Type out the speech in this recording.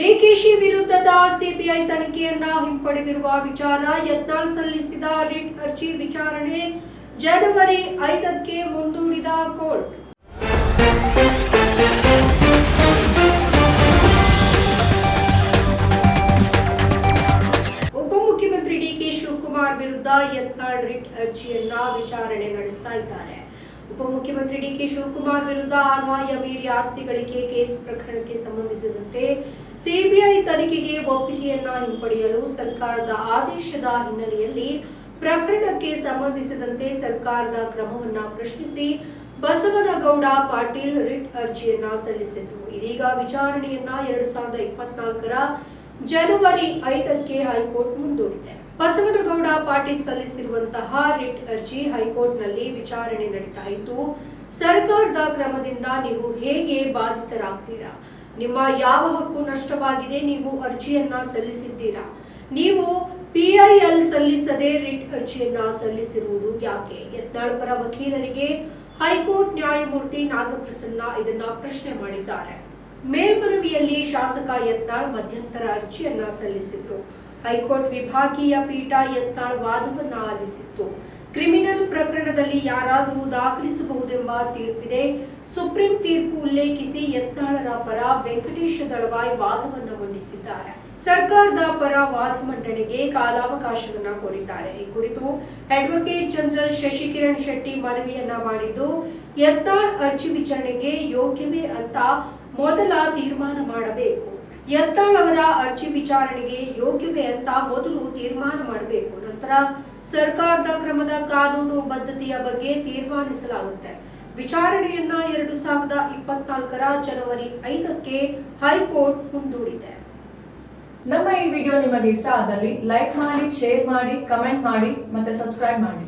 ಡಿಕೆಶಿ ವಿರುದ್ಧದ ಸಿಬಿಐ ತನಿಖೆಯನ್ನ ಹಿಂಪಡೆದಿರುವ ವಿಚಾರ ಯತ್ನಾಳ್ ಸಲ್ಲಿಸಿದ ರಿಟ್ ಅರ್ಜಿ ವಿಚಾರಣೆ ಜನವರಿ ಐದಕ್ಕೆ ಮುಂದೂಡಿದ ಕೋರ್ಟ್. ಉಪಮುಖ್ಯಮಂತ್ರಿ ಡಿಕೆ ಶಿವಕುಮಾರ್ ವಿರುದ್ಧ ಯತ್ನಾಳ್ ರಿಟ್ ಅರ್ಜಿಯನ್ನ ವಿಚಾರಣೆ ನಡೆಸ್ತಾ ಇದ್ದಾರೆ. ಉಪಮುಖ್ಯಮಂತ್ರಿ ಡಿಕೆ ಶಿವಕುಮಾರ್ ವಿರುದ್ಧ ಆದಾಯ ಮೀರಿ ಆಸ್ತಿ ಗಳಿಕೆ ಕೇಸ್ ಪ್ರಕರಣಕ್ಕೆ ಸಂಬಂಧಿಸಿದಂತೆ ಸಿಬಿಐ ತನಿಖೆಗೆ ಒಪ್ಪಿಗೆಯನ್ನ ಹಿಂಪಡೆಯಲು ಸರ್ಕಾರದ ಆದೇಶದ ಹಿನ್ನೆಲೆಯಲ್ಲಿ ಪ್ರಕರಣಕ್ಕೆ ಸಂಬಂಧಿಸಿದಂತೆ ಸರ್ಕಾರದ ಕ್ರಮವನ್ನ ಪ್ರಶ್ನಿಸಿ ಬಸವನಗೌಡ ಪಾಟೀಲ್ ರಿಟ್ ಅರ್ಜಿಯನ್ನ ಸಲ್ಲಿಸಿದ್ರು. ಇದೀಗ ವಿಚಾರಣೆಯನ್ನ ಎರಡ್ ಸಾವಿರದ ಇಪ್ಪತ್ನಾಲ್ಕರ ಜನವರಿ ಐದಕ್ಕೆ ಹೈಕೋರ್ಟ್ ಮುಂದೂಡಿದೆ. ಬಸವನಗೌಡ ಪಾಟೀಲ್ ಸಲ್ಲಿಸಿರುವಂತಹ ರಿಟ್ ಅರ್ಜಿ ಹೈಕೋರ್ಟ್ನಲ್ಲಿ ವಿಚಾರಣೆ ನಡೀತಾ ಇದ್ದು ಸರ್ಕಾರದ ಕ್ರಮದಿಂದ ನೀವು ಹೇಗೆ ಬಾಧಿತರಾಗ್ತೀರಾ? ನಿಮ್ಮ ಯಾವ ಹಕ್ಕು ನಷ್ಟವಾಗಿದೆ? ನೀವು ಅರ್ಜಿಯನ್ನ ಸಲ್ಲಿಸಿದ್ದೀರಾ? ನೀವು ಪಿಐಎಲ್ ಸಲ್ಲಿಸದೆ ರಿಟ್ ಅರ್ಜಿಯನ್ನ ಸಲ್ಲಿಸಿರುವುದು ಯಾಕೆ? ಯತ್ನಾಳ್ ಪರ ವಕೀಲರಿಗೆ ಹೈಕೋರ್ಟ್ ನ್ಯಾಯಮೂರ್ತಿ ನಾಗಪ್ರಸನ್ನ ಇದನ್ನ ಪ್ರಶ್ನೆ ಮಾಡಿದ್ದಾರೆ. ಮೇಲ್ಮನವಿಯಲ್ಲಿ ಶಾಸಕ ಯತ್ನಾಳ್ ಮಧ್ಯಂತರ ಅರ್ಜಿಯನ್ನ ಸಲ್ಲಿಸಿದ್ರು. ಹೈಕೋರ್ಟ್ ವಿಭಾಗೀಯ ಪೀಠ ಎತ್ತಾಳ್ ವಾದವನ್ನು ಆಲಿಸಿತ್ತು ಕ್ರಿಮಿನಲ್ ಪ್ರಕರಣದಲ್ಲಿ ಯಾರಾದರೂ ದಾಖಲಿಸಬಹುದೆಂಬ ತೀರ್ಪಿದೆ. ಸುಪ್ರೀಂ ತೀರ್ಪು ಉಲ್ಲೇಖಿಸಿ ಯತ್ನಾಳರ ಪರ ವೆಂಕಟೇಶ ದಳವಾಯ್ ವಾದವನ್ನ ಮಂಡಿಸಿದ್ದಾರೆ. ಸರ್ಕಾರದ ಪರ ವಾದ ಮಂಡನೆಗೆ ಕಾಲಾವಕಾಶವನ್ನ ಕೋರಿದ್ದಾರೆ. ಈ ಕುರಿತು ಅಡ್ವೊಕೇಟ್ ಜನರಲ್ ಶಶಿಕಿರಣ್ ಶೆಟ್ಟಿ ಮನವಿಯನ್ನ ಮಾಡಿದ್ದು ಯತ್ನಾಳ್ ಅರ್ಜಿ ವಿಚಾರಣೆಗೆ ಯೋಗ್ಯವೇ ಅಂತ ಮೊದಲ ತೀರ್ಮಾನ ಮಾಡಬೇಕು. ಯತ್ನಾಳ್ ಅವರ ಅರ್ಜಿ ವಿಚಾರಣೆಗೆ ಯೋಗ್ಯವೇ ಅಂತ ಮೊದಲು ತೀರ್ಮಾನ ಮಾಡಬೇಕು. ನಂತರ ಸರ್ಕಾರದ ಕ್ರಮದ ಕಾನೂನು ಬದ್ಧತೆಯ ಬಗ್ಗೆ ತೀರ್ಮಾನಿಸಲಾಗುತ್ತೆ. ವಿಚಾರಣೆಯನ್ನ ಎರಡು ಸಾವಿರದ ಇಪ್ಪತ್ನಾಲ್ಕರ ಜನವರಿ ಐದಕ್ಕೆ ಹೈಕೋರ್ಟ್ ಮುಂದೂಡಿದೆ. ನಮ್ಮ ಈ ವಿಡಿಯೋ ನಿಮಗೆ ಇಷ್ಟ ಆದಲ್ಲಿ ಲೈಕ್ ಮಾಡಿ, ಶೇರ್ ಮಾಡಿ, ಕಮೆಂಟ್ ಮಾಡಿ ಮತ್ತೆ ಸಬ್ಸ್ಕ್ರೈಬ್ ಮಾಡಿ.